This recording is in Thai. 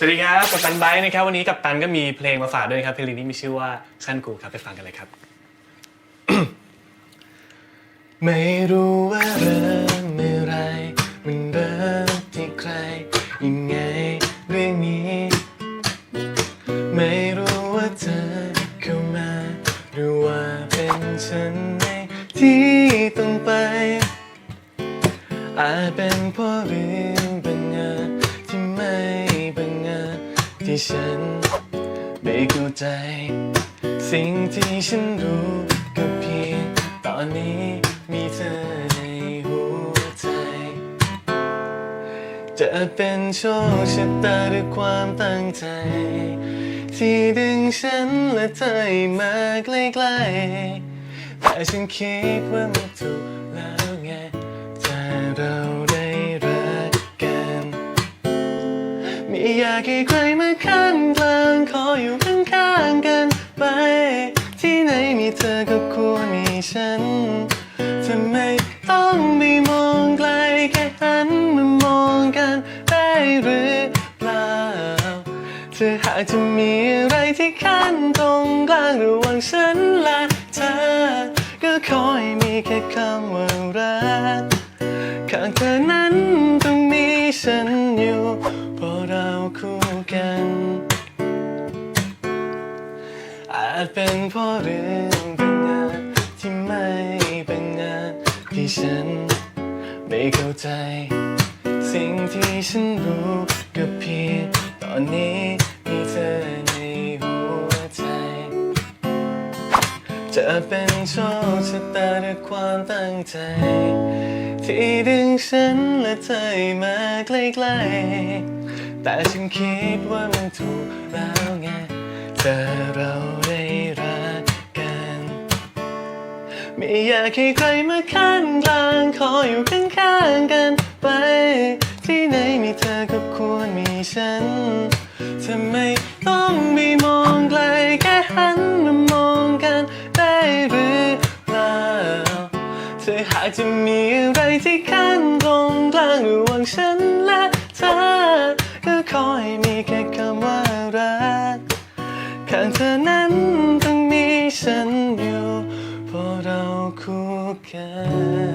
สวัสดีครับกับตันไบค์นะครับวันนี้กับตันก็มีเพลงมาฝากด้วยนะครับเพลงนี้มีชื่อว่าขั้นกูครับไปฟังกันเลยครับ ไม่รู้ว่าเริ่มเมื่อไร มันเริ่มที่ใคร ยังไงเรื่องนี้ ไม่รู้ว่าเธอเข้ามาหรือว่าเป็นฉันในที่ต้องไป อาจเป็นเพราะเรื่องบางอย่างที่ไม่บางอย่าง ที่ฉันไม่เข้าใจ สิ่งที่ฉันรู้ก็เพียงตอนนี้มีเธอในหัวใจ จะเป็นโชคชะตาหรือความตั้งใจ ที่ดึงฉันและเธอให้มาใกล้ๆแต่ฉันคิดว่ามันถูกแล้วไง ไม่อยากให้ใครมาข้างกลางขออยู่ข้างๆกันไป ที่ไหนมีเธอก็ควรมีฉันทำไมต้องไม่มองไกลแค่หันมามองกันได้หรือเปล่าถ้าหากจะมีอะไรที่ขั้นตรงกลางระหว่างฉันและเธอ ก็ขอให้มีแค่คำว่ารักข้างเธอนั้นต้องมีฉันอยู่ คู่กัน อาจเป็นเพราะเรื่องบางงานที่ไม่เป็นงานที่ฉันไม่เข้าใจ สิ่งที่ฉันรู้ก็เพียงตอนนี้มีเธอในหัวใจ จะเป็นโชคชะตาหรือความตั้งใจ ที่ดึงฉันและเธอมาใกล้ๆ แต่ฉันคิดว่ามันถูกแล้วไงแต่เราได้รักกัน ไม่อยากให้ใครมาข้างกลางขออยู่ข้างๆกันไป ที่ไหนมีเธอก็ควรมีฉันทำไมต้องไม่มองไกลแค่หันมามองกันได้หรือเปล่าถ้าหากจะมีอะไรที่ขั้นตรงกลางระหว่างฉัน แค่คำว่ารักข้างเธอนั้นต้องมีฉันอยู่เพราะเราคู่กัน